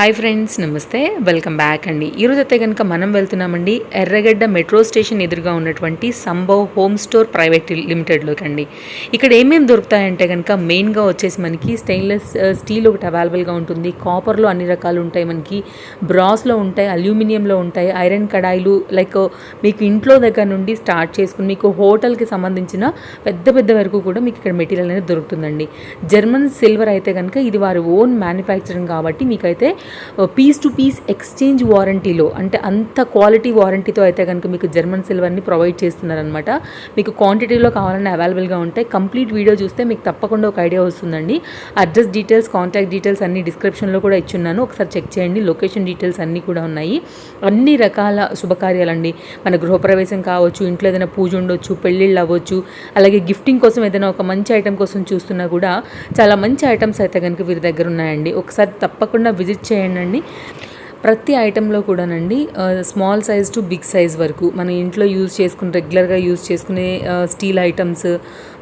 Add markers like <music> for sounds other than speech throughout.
Hi friends నమస్తే. Welcome back అండి. ఈరోజు అయితే కనుక మనం వెళ్తున్నామండి ఎర్రగడ్డ మెట్రో స్టేషన్ ఎదురుగా ఉన్నటువంటి సంభవ్ హోమ్ స్టోర్ ప్రైవేట్ లిమిటెడ్లోకి అండి. ఇక్కడ ఏమేమి దొరుకుతాయంటే కనుక మెయిన్గా వచ్చేసి మనకి స్టెయిన్లెస్ స్టీల్ ఒకటి అవైలబుల్గా ఉంటుంది. కాపర్లో అన్ని రకాలు ఉంటాయి మనకి. బ్రాస్లో ఉంటాయి అల్యూమినియంలో ఉంటాయి ఐరన్ కడాయిలు లైక్ మీకు ఇంట్లో దగ్గర నుండి స్టార్ట్ చేసుకుని మీకు హోటల్కి సంబంధించిన పెద్ద పెద్ద వరకు కూడా మీకు ఇక్కడ మెటీరియల్ అనేది దొరుకుతుందండి. జర్మన్ సిల్వర్ అయితే కనుక ఇది వారి ఓన్ మ్యానుఫ్యాక్చరింగ్ కాబట్టి మీకైతే పీస్ టు పీస్ ఎక్స్చేంజ్ వారంటీలో అంటే అంత క్వాలిటీ వారంటీతో అయితే కనుక మీకు జర్మన్ సిల్వర్ని ప్రొవైడ్ చేస్తున్నారనమాట మీకు క్వాంటిటీలో కావాలన్నా అవైలబుల్గా ఉంటాయి. కంప్లీట్ వీడియో చూస్తే మీకు తప్పకుండా ఒక ఐడియా వస్తుందండి. అడ్రస్ డీటెయిల్స్ కాంటాక్ట్ డీటెయిల్స్ అన్ని డిస్క్రిప్షన్లో కూడా ఇచ్చున్నాను. ఒకసారి చెక్ చేయండి. లొకేషన్ డీటెయిల్స్ అన్నీ కూడా ఉన్నాయి. అన్ని రకాల శుభకార్యాలండి. మన గృహప్రవేశం కావచ్చు ఇంట్లో ఏదైనా పూజ ఉండొచ్చు పెళ్ళిళ్ళు అవ్వచ్చు అలాగే గిఫ్టింగ్ కోసం ఏదైనా ఒక మంచి ఐటమ్ కోసం చూస్తున్నా కూడా చాలా మంచి ఐటమ్స్ అయితే కనుక వీరి దగ్గర ఉన్నాయండి. ఒకసారి తప్పకుండా విజిట్ చేయండి. అండి ప్రతి ఐటెంలో కూడానండి small size to big size వరకు మన ఇంట్లో యూజ్ చేసుకుని రెగ్యులర్గా యూజ్ చేసుకునే స్టీల్ ఐటమ్స్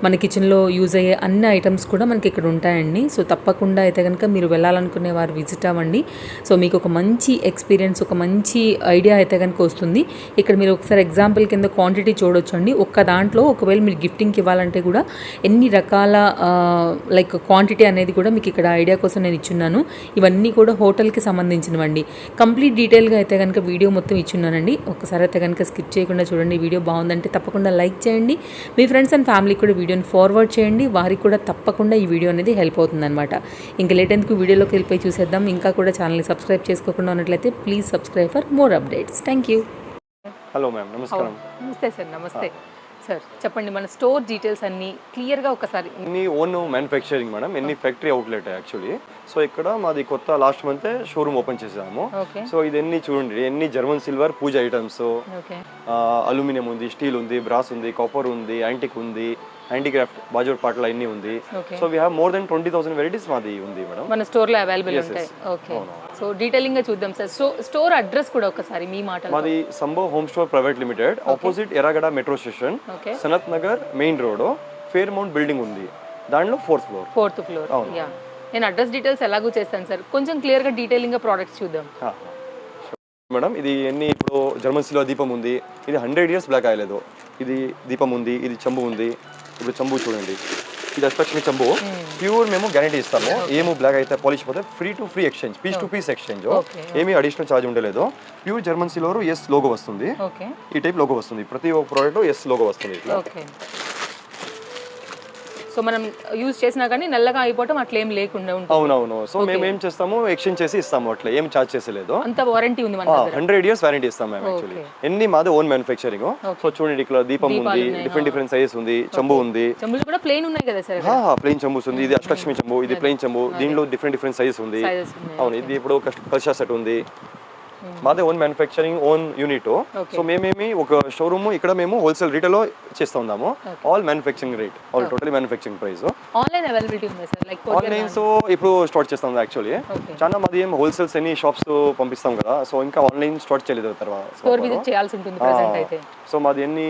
మన కిచెన్లో యూజ్ అయ్యే అన్ని ఐటమ్స్ కూడా మనకి ఇక్కడ ఉంటాయండి. సో తప్పకుండా అయితే కనుక మీరు వెళ్ళాలనుకునే వారు విజిట్ అవ్వండి. సో మీకు ఒక మంచి ఎక్స్పీరియన్స్ ఒక మంచి ఐడియా అయితే కనుక వస్తుంది. ఇక్కడ మీరు ఒకసారి ఎగ్జాంపుల్ కింద క్వాంటిటీ చూడొచ్చు అండి ఒక్క దాంట్లో ఒకవేళ మీరు గిఫ్టింగ్కి ఇవ్వాలంటే కూడా ఎన్ని రకాల లైక్ క్వాంటిటీ అనేది కూడా మీకు ఇక్కడ ఐడియా కోసం నేను ఇచ్చున్నాను. ఇవన్నీ కూడా హోటల్కి సంబంధించినవండి. కంప్లీట్ డీటెయిల్గా అయితే కనుక వీడియో మొత్తం ఇచ్చున్నానండి. ఒకసారి అయితే కనుక స్కిప్ చేయకుండా చూడండి. వీడియో బాగుందంటే తప్పకుండా లైక్ చేయండి. మీ ఫ్రెండ్స్ అండ్ ఫ్యామిలీకి కూడా వీడియోని ఫార్వర్డ్ చేయండి. వారికి కూడా తప్పకుండా ఈ వీడియో అనేది హెల్ప్ అవుతుందన్నమాట. ఇంకా లేట్ ఎందుకు వీడియోలోకి వెళ్ళిపోయి చూసేద్దాం. ఇంకా కూడా ఛానల్ని సబ్స్క్రైబ్ చేసుకోకుండా ఉన్నట్లయితే please subscribe for more updates thank you hello ma'am నమస్కారం. నమస్తే సార్. నమస్తే. సార్ చెప్పండి మన స్టోర్ డీటెయిల్స్ అన్నీ క్లియర్గా ఒకసారి. ఎన్ని ఓన్ మ్యానుఫ్యాక్చరింగ్ మేడం ఎన్ని ఫ్యాక్టరీ అవుట్లెట్ యాక్చువల్లీ సో ఇక్కడ మాది కొత్త లాస్ట్ మంత్ షోరూమ్ ఓపెన్ చేసాము. సో ఇది ఎన్ని చూడండి. ఎన్ని German silver puja items okay aluminium ఉంది స్టీల్ ఉంది బ్రాస్ ఉంది కాపర్ ఉంది యాంటిక్ ఉంది. హ్యాండిక్రాఫ్ట్ బాజూర్ పాటలు అన్ని ఉంది. So we have more than twenty thousand varieties మాది ఉంది మేడం. మన అవైలబుల్ ఉంటాయి yes. ఓకే అవును. సో డీటెయిలింగ్గా చూద్దాం సార్. సో స్టోర్ అడ్రస్ కూడా ఒకసారి మీ మాటలు మాది Sambhav home store private limited. Opposite Erragadda metro station Sanath Nagar main road. Fairmount building ఉంది దాంట్లో ఫోర్త్ ఫ్లోర్ ఫోర్త్ ఫ్లోర్ నేను అడ్రస్ డీటెయిల్స్ ఎలాగూ చేస్తాను సార్. కొంచెం క్లియర్గా డీటెయిలింగ్గా ప్రోడక్ట్స్ చూద్దాం. మేడం ఇది ఎన్ని ఇప్పుడు జర్మన్ సిల్వర్ దీపం ఉంది. ఇది హండ్రెడ్ ఇయర్స్ బ్లాక్ అయ్యలేదు ఇది దీపం ఉంది. ఇది చంబు ఉంది. ఇప్పుడు చంబు చూడండి. ఇది అష్టలక్ష్మి చంబు. ప్యూర్ మేము గ్యారంటీ ఇస్తాము. ఏమో బ్లాక్ అయితే పాలిష్ పోతే free to free exchange piece to piece exchange. ఏమీ అడిషనల్ ఛార్జ్ ఉండలేదు. Pure German silver S logo వస్తుంది. ఈ టైప్ లోగో వస్తుంది. ప్రతి ఒక్క ప్రోడక్ట్ ఎస్ లోగో వస్తుంది. ఇట్లా సో మనం యూజ్ చేసినా కానీ నల్లగా అయిపోవటం అట్లా ఏం లేకుండా ఉంటుంది. అవునవును. సో మేము ఏం చేస్తాము? ఎక్స్చేంజ్ చేసి ఇస్తాము అట్లా. ఏం ఛార్జ్ చేసలేదు. అంత వారంటీ ఉంది మన దగ్గర. హండ్రెడ్ ఇయర్స్ వారంటీ ఇస్తాం మేము యాక్చువల్లీ ఎన్ని మాది ఓన్ మ్యానుఫ్యాక్చరింగ్ సో చూడండి ఇక్కడ దీపం ఉంది డిఫరెంట్ డిఫరెంట్ సైజెస్ ఉంది చంబు ఉంది. చెంబులు కూడా ప్లెయిన్ ఉన్నాయి కదా సార్ ప్లెయిన్ చంబూస్ ఉంది. ఇది అష్టలక్ష్మి చంబు ఇది ప్లెయిన్ చంబు. దీనిలో డిఫరెంట్ డిఫరెంట్ సైజెస్ ఉంది. అవును ఇది ఇప్పుడు కల్చా సెట్ ఉంది. మాదే own manufacturing own unit so మేమేమి ఒక షోరూమ్ ఇక్కడ మేము హోల్సేల్ రీటైల్లో చేస్తా ఉన్నాము all manufacturing rate all total manufacturing price online availability ఉంది సార్ లైక్ ఆన్లైన్ సో ఇప్పుడు స్టార్ట్ చేస్తాం యాక్చువల్లీ చాలా మాది ఏం హోల్సేల్స్ ఎన్ని షాప్స్ పంపిస్తాం కదా సో ఇంకా ఆన్లైన్ స్టార్ట్ చేయలేదు తర్వాత స్టోర్ విజిట్ చేయాల్సి ఉంటుంది ప్రెసెంట్ అయితే. సో మాది ఎన్ని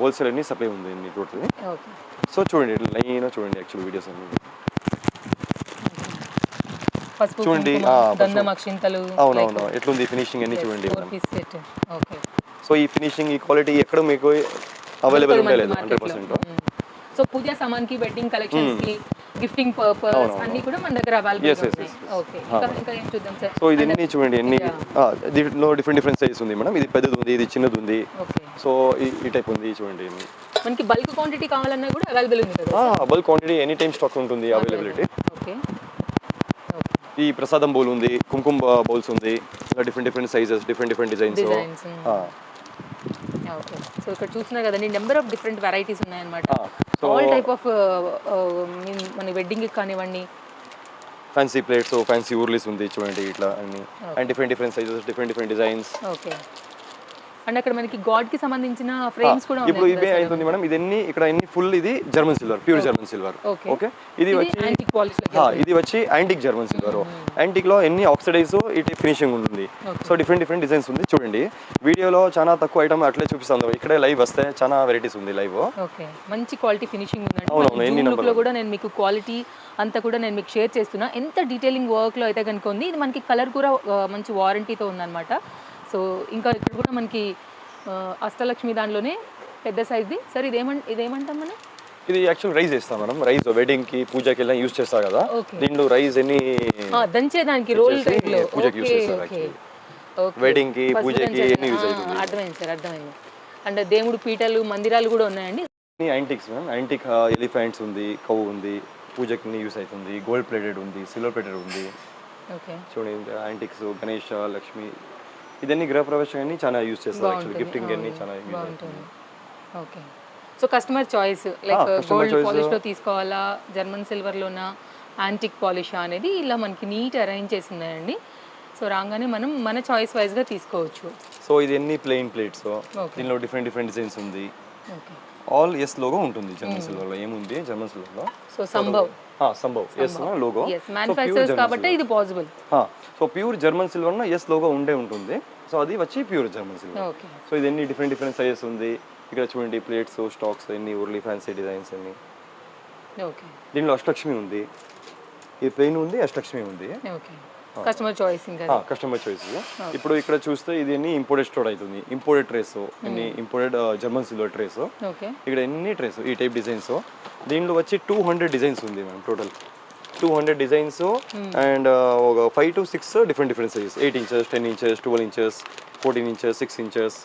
హోల్సేల్ ఎన్ని సప్లై ఉంది ఎన్ని టోటల్ సో చూడండి లైన్ చూడండి యాక్చువల్ వీడియోస్ అన్ని. చూడండి, ఆ. గంధం అక్షింతలు అవునవును ఎట్లుంది ఫినిషింగ్ అన్ని చూడండి. సో ఈ ఫినిషింగ్ ఈ క్వాలిటీ ఎక్కడ మీకు అవైలబుల్ ఉండలేదు హండ్రెడ్ పర్సెంట్ సో పూజా సామాన్కి వెడ్డింగ్ కలెక్షన్స్కి గిఫ్టింగ్ పర్పస్ అన్ని కూడా మన దగ్గర అవైలబుల్ ఉన్నాయి. ఓకే ఇంకా ఇంకా ఏం చూద్దాం సార్? సో ఇది ఎన్ని చూడండి ఎన్ని దీంట్లో డిఫరెంట్ డిఫరెంట్ సైజ్ ఉంది మేడం. ఇది పెద్దది ఉంది ఇది చిన్నది ఉంది. ఓకే సో ఈ ఈ టైప్ ఉంది చూడండి. మనకి బల్క్ క్వాంటిటీ కావాలన్నా కూడా అవైలబుల్ ఉంది కదా bulk quantity any time stock ఉంటుంది అవైలబిలిటీ ఓకే ఈ ప్రసాదం బౌల్ ఉంది కుంకుమ బౌల్స్ ఉంది ఇంకా different different sizes different different designs designs okay so ఇక్కడ చూస్తున్నా కదండి నెంబర్ ఆఫ్ డిఫరెంట్ వెరైటీస్ ఉన్నాయన్నమాట. సో ఆల్ టైప్ ఆఫ్ మన వెడ్డింగ్ కానివ్వండి. ఫ్యాన్సీ ప్లేట్స్ ఫ్యాన్సీ ఊర్లీస్ ఉంది చూడండి ఇట్లా అన్ని. And different different sizes different different designs okay and అక్కడ మనకి గాడ్కి సంబంధించిన ఫ్రేమ్స్ కూడా ఇప్పుడు ఇవే అవుతుంది మేడం. ఇది ఎన్ని ఇక్కడ ఎన్ని ఫుల్ ఇది German silver pure German silver. Okay ఇది వచ్చి ఇది వచ్చి యాంటిక్ జర్మన్ సిల్వర్ యాంటిక్లో ఎన్ని ఆక్సిడైజ్ ఇటు ఫినిషింగ్ ఉంటుంది. సో డిఫరెంట్ డిఫరెంట్ డిజైన్స్ ఉంది. చూడండి. వీడియోలో చాలా తక్కువ ఐటమ్ అట్లే చూపిస్తాను. ఇక్కడే లైవ్ వస్తే చాలా వెరైటీస్ ఉంది లైవ్ ఓకే మంచి క్వాలిటీ ఫినిషింగ్ ఉందండి. ఎన్ని లో కూడా నేను మీకు క్వాలిటీ అంతా కూడా నేను మీకు షేర్ చేస్తున్నా. ఎంత డీటెయిలింగ్ వర్క్లో అయితే కనుక ఉంది. ఇది మనకి కలర్ కూడా మంచి వారంటీతో ఉందన్నమాట. సో ఇంకా ఇక్కడ కూడా మనకి అష్టలక్ష్మి దానిలోనే పెద్ద సైజ్ది సార్ ఇదేమంట ఇదేమంటాం మనం? ఇది యాక్చువల్ రైస్ వేస్తాం మనం. రైస్ వెడ్డింగ్కి పూజకి వెళ్ళి యూస్ చేస్తా కదా. దీంట్లో రైస్ ఎన్ని దంచేదానికి రోల్ పూజకి ఓకే చేస్తారు Wedding కి, పూజకి. ఎన్ని ఆ, అవుతుంది. అర్థమైంది సార్ అర్థమైంది. అండ్ దేవుడు పీటలు మందిరాలు కూడా ఉన్నాయండి? యాంటిక్స్ మ్యామ్ యాంటిక్ ఎలిఫెంట్స్ ఉంది కౌ ఉంది పూజకి యూస్ అవుతుంది గోల్డ్ ప్లేటెడ్ ఉంది సిల్వర్ ప్లేటెడ్ ఉంది. ఓకే చూడండి యాంటిక్స్ గణేష్ లక్ష్మి ఇదన్నీ గృహప్రవేశం అన్ని చాలా యూస్ చేస్తారు యాక్చువల్లీ గిఫ్టింగ్ అన్ని చాలా. Okay. So customer choice like gold. పాలిష్లో తీసుకోవాలా జర్మన్ సిల్వర్ లోనా యాంటిక్ పాలిష్ అనేది ఇలా మనకి నీట్ అరేంజ్ చేసి ఉన్నాయండి సో రాగానే మనం మన చాయిస్ వైజ్గా తీసుకోవచ్చు. సో ఇది ఎన్ని ప్లెయిన్ ప్లేట్స్. దీనిలో డిఫరెంట్ డిఫరెంట్ డిజైన్స్ ఉంది. ఓకే ఆల్ ఎస్ లోగో ఉంటుంది జర్మన్ సిల్వర్లో. ఏముంది? German సిల్వర్లో. So Sambhav Sambhav S logo కాబట్టి ఇది possible so pure German silver S logo ఉండే ఉంటుంది. సో అది వచ్చి ప్యూర్ జర్మన్ సిల్వర్ సో ఇది ఎన్ని డిఫరెంట్ డిఫరెంట్ సైజెస్ ఉంది? ఇక్కడ చూడండి ప్లేట్స్ స్టాక్స్ ఎన్ని ఊర్లీ ఫ్యాన్సీ డిజైన్స్ అన్ని దీనిలో అష్టలక్ష్మి ఉంది. ఈ ప్లెయిన్ ఉంది అష్టలక్ష్మి ఉంది. కస్టమర్ చాయిస్ ఇంకా కస్టమర్ చాయిస్ ఇప్పుడు ఇక్కడ చూస్తే ఇది ఎన్ని ఇంపోర్టెడ్ స్టోర్ అవుతుంది. ఇంపోర్టెడ్ ట్రేస్ ఎన్ని ఇంపోర్టెడ్ జర్మన్ సిల్వర్ ట్రేస్ ఇక్కడ ఎన్ని ట్రేస్ ఈ టైప్ డిజైన్స్ దీనిలో వచ్చి టూ హండ్రెడ్ డిజైన్స్ ఉంది ma'am total two hundred designs and ఒక five to six different different sizes eight inches ten inches twelve inches fourteen inches six inches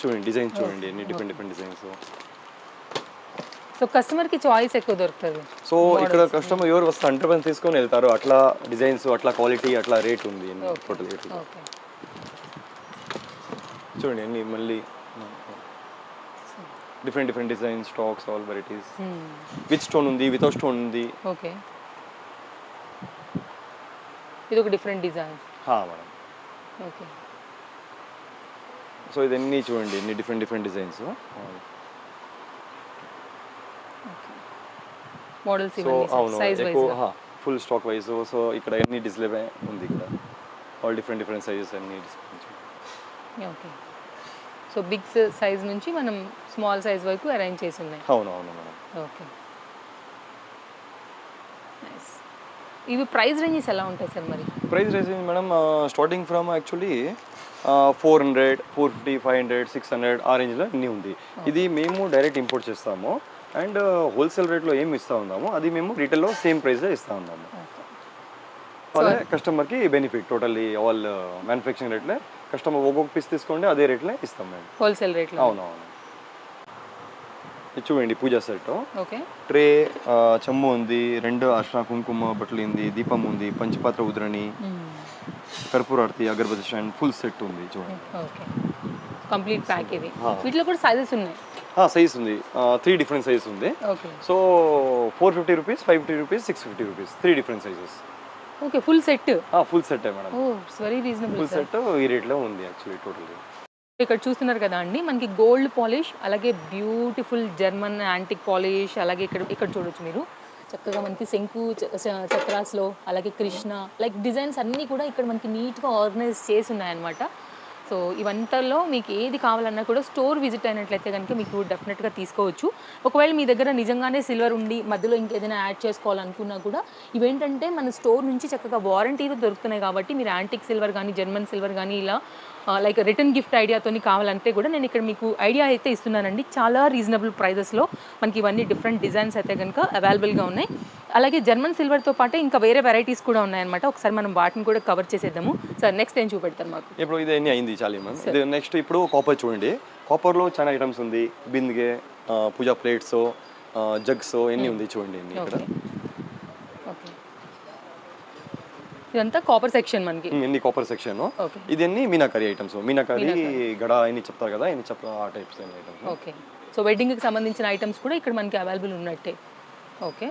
చూడండి designs చూడండి ఎన్ని డిఫరెంట్ డిఫరెంట్ డిజైన్స్ సో కస్టమర్కి choice ఎక్కువ దొరుకుతుంది. So ఇక్కడ customer ఎవరు వస్తే హండ్రెడ్ పర్సెంట్ తీసుకొని వెళ్తారు. అట్లా డిజైన్స్ అట్లా క్వాలిటీ అట్లా రేట్ ఉంది టోటల్ రేట్ ఓకే చూడండి అన్ని మళ్ళీ different different designs stocks all varieties with stone ఉంది వితౌట్ స్టోన్ ఉంది. ఓకే ఇది ఒక డిఫరెంట్ డిజైన్ హా మేడం ఓకే సో ఇదన్నీ చూడండి ఎన్ని different different designs models so అవును ఎక్కువ ఫుల్ స్టాక్ వైజ్ సో ఇక్కడ ఎన్ని డిస్ప్లే ఉంది ఇక్కడ? ఆల్ డిఫరెంట్ డిఫరెంట్ సైజెస్ అన్ని display okay so big size నుంచి మనం స్మాల్ సైజ్ వరకు అరేంజ్ చేసి ఉన్నాయి. అవును అవును మేడం. ఓకే నైస్ ఇవి ప్రైస్ రేంజెస్ ఎలా ఉంటాయి సార్ మరి? Price range madam? Starting from actually four hundred four fifty five hundred six hundred ఆ రేంజ్లో అన్నీ ఉంది. ఇది మేము డైరెక్ట్ ఇంపోర్ట్ చేస్తాము. అండ్ హోల్సేల్ రేట్లో ఏం ఇస్తూ ఉన్నామో అది మేము రీటైల్లో సేమ్ ప్రైస్లో ఇస్తూ ఉన్నాము. అదే కస్టమర్కి బెనిఫిట్ టోటల్లీ ఆల్ మ్యానుఫ్యాక్చరింగ్ రేట్లే. కస్టమర్ ఒక్కొక్క పీస్ తీసుకోండి అదే రేట్లే ఇస్తాం మేము. హోల్సేల్ రేట్లో? అవునవును. చూడండి పూజా సెట్. ఓకే. ట్రే చెంబు ఉంది రెండు అర్షణ కుంకుమ బట్టలు ఉంది దీపం ఉంది పంచపాత్ర ఉద్రణి కర్పూర ఆరతి అగరబత్తి స్టాండ్ ఫుల్ సెట్ ఉంది చూడండి. కంప్లీట్ ప్యాక్ ఇది. వీటిలో కూడా సైజెస్ ఉన్నాయి. సైజ్ ఉంది. త్రీ డిఫరెంట్ సైజెస్ ఉంది. Okay so four fifty rupees five fifty rupees six fifty rupees three different sizes okay full set full set madam very reasonable full set ఈ రేట్లో ఉంది actually total ఇక్కడ చూస్తున్నారు కదా అండి మనకి గోల్డ్ పాలిష్ అలాగే బ్యూటిఫుల్ జర్మన్ యాంటిక్ పాలిష్ అలాగే ఇక్కడ ఇక్కడ చూడొచ్చు మీరు. చక్కగా మనకి శంకు చక్రాస్లో అలాగే కృష్ణ లైక్ డిజైన్స్ అన్నీ కూడా ఇక్కడ మనకి నీట్గా ఆర్గనైజ్ చేసి ఉన్నాయన్నమాట. సో ఇవంతలో మీకు ఏది కావాలన్నా కూడా స్టోర్ విజిట్ అయినట్లయితే కనుక మీకు డెఫినెట్గా తీసుకోవచ్చు. ఒకవేళ మీ దగ్గర నిజంగానే సిల్వర్ ఉండి మధ్యలో ఇంకేదైనా యాడ్ చేసుకోవాలనుకున్నా కూడా ఇవేంటంటే మన స్టోర్ నుంచి చక్కగా వారంటీలు దొరుకుతున్నాయి కాబట్టి మీరు యాంటిక్ సిల్వర్ కానీ జర్మన్ సిల్వర్ కానీ ఇలా లైక్ రిటర్న్ గిఫ్ట్ ఐడియాతోని కావాలంటే కూడా నేను ఇక్కడ మీకు ఐడియా అయితే ఇస్తున్నానండి. చాలా రీజనబుల్ ప్రైజెస్లో మనకి ఇవన్నీ డిఫరెంట్ డిజైన్స్ అయితే కనుక అవైలబుల్గా ఉన్నాయి. అలాగే జర్మన్ సిల్వర్తో పాటే ఇంకా వేరే వెరైటీస్ కూడా ఉన్నాయన్నమాట. ఒకసారి మనం వాటిని కూడా కవర్ చేసేద్దాము. సార్ నెక్స్ట్ ఏం చూపెడతారు మాకు? ఇప్పుడు ఇది అన్ని అయింది చాలు మ్యామ్ ఇది నెక్స్ట్ ఇప్పుడు కాపర్ చూడండి. కాపర్లో చాలా ఐటమ్స్ ఉంది. బిందిగే పూజా ప్లేట్స్ జగ్స్ ఎన్ని ఉంది చూడండి ఇక్కడ ఓకే ఓకే ఇదంతా కాపర్ సెక్షన్ మనకి. ఎన్ని కాపర్ సెక్షన్ ఓకే. ఇది అన్ని మీనాకరీ ఐటమ్స్ మీనాకరీ గడ ఎన్ని చెప్తారు కదా ఎన్ని చెప్తా ఆ టైప్స్ ఐటమ్స్ ఓకే. సో వెడ్డింగ్కి సంబంధించిన ఐటమ్స్ కూడా ఇక్కడ మనకి అవైలబుల్ ఉన్నట్టే. ఓకే.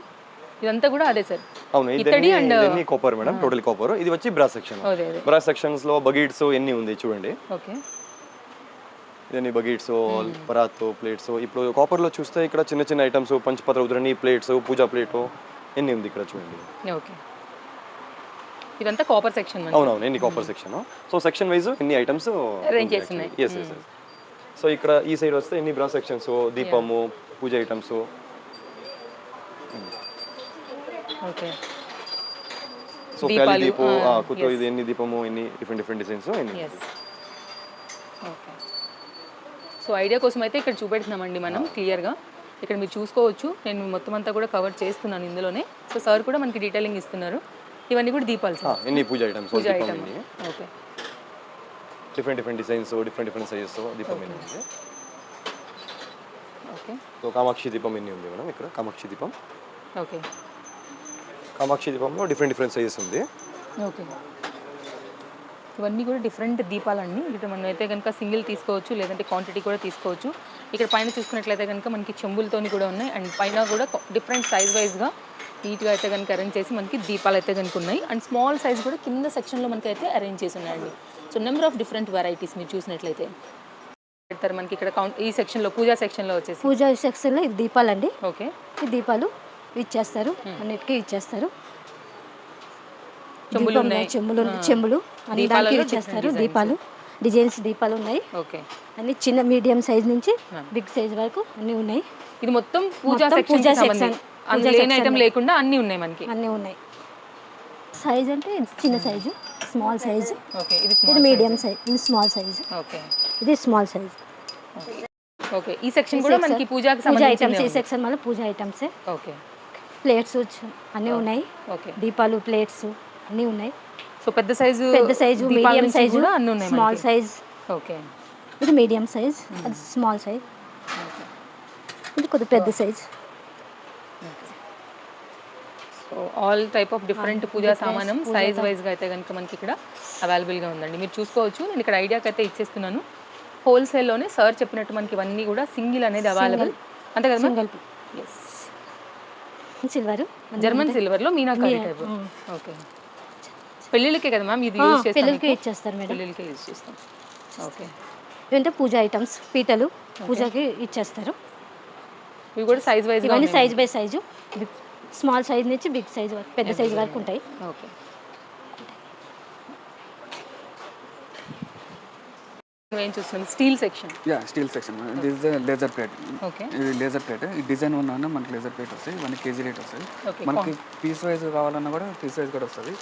ఇదంతా కూడా అదే సార్. అవును ఇది ఇత్తడి ఇది అన్ని కాపర్ మేడం టోటల్ కాపర్ ఇది వచ్చి బ్రాస్ సెక్షన్ బ్రాస్ సెక్షన్స్లో బగీట్స్ ఎన్ని ఉంది చూడండి. ఓకే. ఇవన్నీ బకెట్స్ పరాత్ ప్లేట్స్ ఇప్పుడు కాపర్లో చూస్తే ఇక్కడ చిన్న చిన్న ఐటమ్స్ పంచపత్ర ఉదరణి ప్లేట్స్ పూజా ప్లేట్ ఎన్ని ఉంది ఇక్కడ చూడండి. ఓకే. ఇదంతా కాపర్ సెక్షన్ అవునవును ఎన్ని copper section so section wise ఎన్ని ఐటమ్స్. ఎస్ ఎస్ సో ఇక్కడ ఈ సైడ్ వస్తే ఎన్ని బ్రా సెక్షన్స్ దీపము పూజ ఐటమ్స్ ఓకే సో ప్యాలి దీపు ఆ, కుతో. ఇది ఎన్ని దీపము ఎన్ని డిఫరెంట్ డిఫరెంట్ డిజైన్స్ ఎన్ని ఓకే సో ఐడియా కోసం అయితే ఇక్కడ చూపెడుతున్నామండి మనం క్లియర్గా ఇక్కడ మీరు చూసుకోవచ్చు. నేను మొత్తం అంతా కూడా కవర్ చేస్తున్నాను ఇందులోనే. సో సార్ కూడా మనకి డీటెయిలింగ్ ఇస్తున్నారు. ఇవన్నీ కూడా దీపాలు సార్ ఎన్ని puja items puja item okay. Different different designs different different sizes దీపం ఎన్ని ఉంది ఓకే. సో కామాక్షి దీపం ఎన్ని ఉంది మేడం ఇక్కడ కామాక్షి దీపం. ఓకే. కామాక్షి దీపంలో డిఫరెంట్ డిఫరెంట్ సైజెస్ ఉంది. ఓకే. ఇవన్నీ కూడా డిఫరెంట్ దీపాలండి ఇక్కడ మనం అయితే కనుక సింగిల్ తీసుకోవచ్చు లేదంటే క్వాంటిటీ కూడా తీసుకోవచ్చు. ఇక్కడ పైన చూసుకున్నట్లయితే కనుక మనకి చెంబులతోని కూడా ఉన్నాయి. అండ్ పైన కూడా డిఫరెంట్ సైజ్ వైజ్గా నీట్గా అయితే కనుక అరేంజ్ చేసి మనకి దీపాలు అయితే కనుక ఉన్నాయి. అండ్ స్మాల్ సైజ్ కూడా కింద సెక్షన్లో మనకి అయితే అరేంజ్ చేసి ఉన్నాయండి. So number of different varieties మీరు చూసినట్లయితే. పెడతారు మనకి ఇక్కడ కౌంట్ ఈ సెక్షన్లో పూజా సెక్షన్లో వచ్చేసి. పూజ సెక్షన్లో ఇది దీపాలండి. ఓకే ఈ దీపాలు ఇచ్చేస్తారు. అన్నిటికీ ఇచ్చేస్తారు. చెంబులు. చెంబులు. చెంబులు అన్ని దానికి ఇచ్చేస్తారు. దీపాలు డిజైన్స్ దీపాలు ఉన్నాయి. ఓకే అన్ని చిన్న మీడియం సైజ్ నుంచి. బిగ్ సైజ్ వరకు అన్ని ఉన్నాయి. ఇది మొత్తం పూజా సెక్షన్ పూజా section. అందులో లేని ఐటమ్. లేకుండా అన్నీ ఉన్నాయి మనకి. అన్నీ ఉన్నాయి. సైజ్ అంటే చిన్న సైజు స్మాల్ సైజు ఓకే ఇది మీడియం సైజ్ ఇది స్మాల్ సైజ్ ఓకే ఇది స్మాల్ సైజ్ ఓకే ఈ సెక్షన్ కూడా మనకి పూజాకి పూజ ఐటమ్స్ ఈ సెక్షన్ మళ్ళీ పూజ ఐటమ్సే ఓకే ప్లేట్స్ అన్నీ ఉన్నాయి. ఓకే దీపాలు ప్లేట్స్ అన్నీ ఉన్నాయి. సో పెద్ద సైజు పెద్ద సైజు మీడియం సైజు అన్ని ఉన్నాయి స్మాల్. సైజ్ ఓకే ఇది మీడియం సైజ్ అది స్మాల్ సైజ్ ఇది కొద్ది పెద్ద size so all type of different puja సామానం size. వైజ్గా అయితే కనుక మనకి ఇక్కడ అవైలబుల్గా ఉందండి. మీరు చూసుకోవచ్చు. నేను ఇక్కడ ఐడియాకి అయితే ఇచ్చేస్తున్నాను. హోల్సేల్లోనే సార్ చెప్పినట్టు మనకి ఇవన్నీ కూడా సింగిల్ అనేది అవైలబుల్ అంతే కదా సింగల్ ఎస్ సిల్వర్ జర్మన్ సిల్వర్లో మీనాకారి టైప్. ఓకే పెళ్ళిళ్ళకే కదా మ్యామ్ ఇది యూజ్ చేస్తాం పిల్లలకి మీకు? ఇచ్చేస్తారు మేడం. పెళ్ళిళ్ళకే యూజ్ చేస్తాం. ఓకే ఇవంటే పూజ ఐటమ్స్ పీటలు పూజకి ఇచ్చేస్తారు. ఇవి కూడా సైజ్ వైజ్ ఇవన్నీ size by size small size నుంచి బిగ్ సైజ్ వరకు పెద్ద సైజ్ వరకు ఉంటాయి. ఓకే ఏం చూస్తున్నాం steel section. Yeah steel section. This laser plate okay ఇది లేజర్ ప్లేట్ ఈ డిజైన్ ఉన్న మనకి లేజర్ ప్లేట్ వస్తాయి వన్ కేజీ రేట్ వస్తాయి. ఓకే మనకి పీస్ వైజ్ కావాలన్నా కూడా పీస్ వైజ్ కూడా వస్తుంది.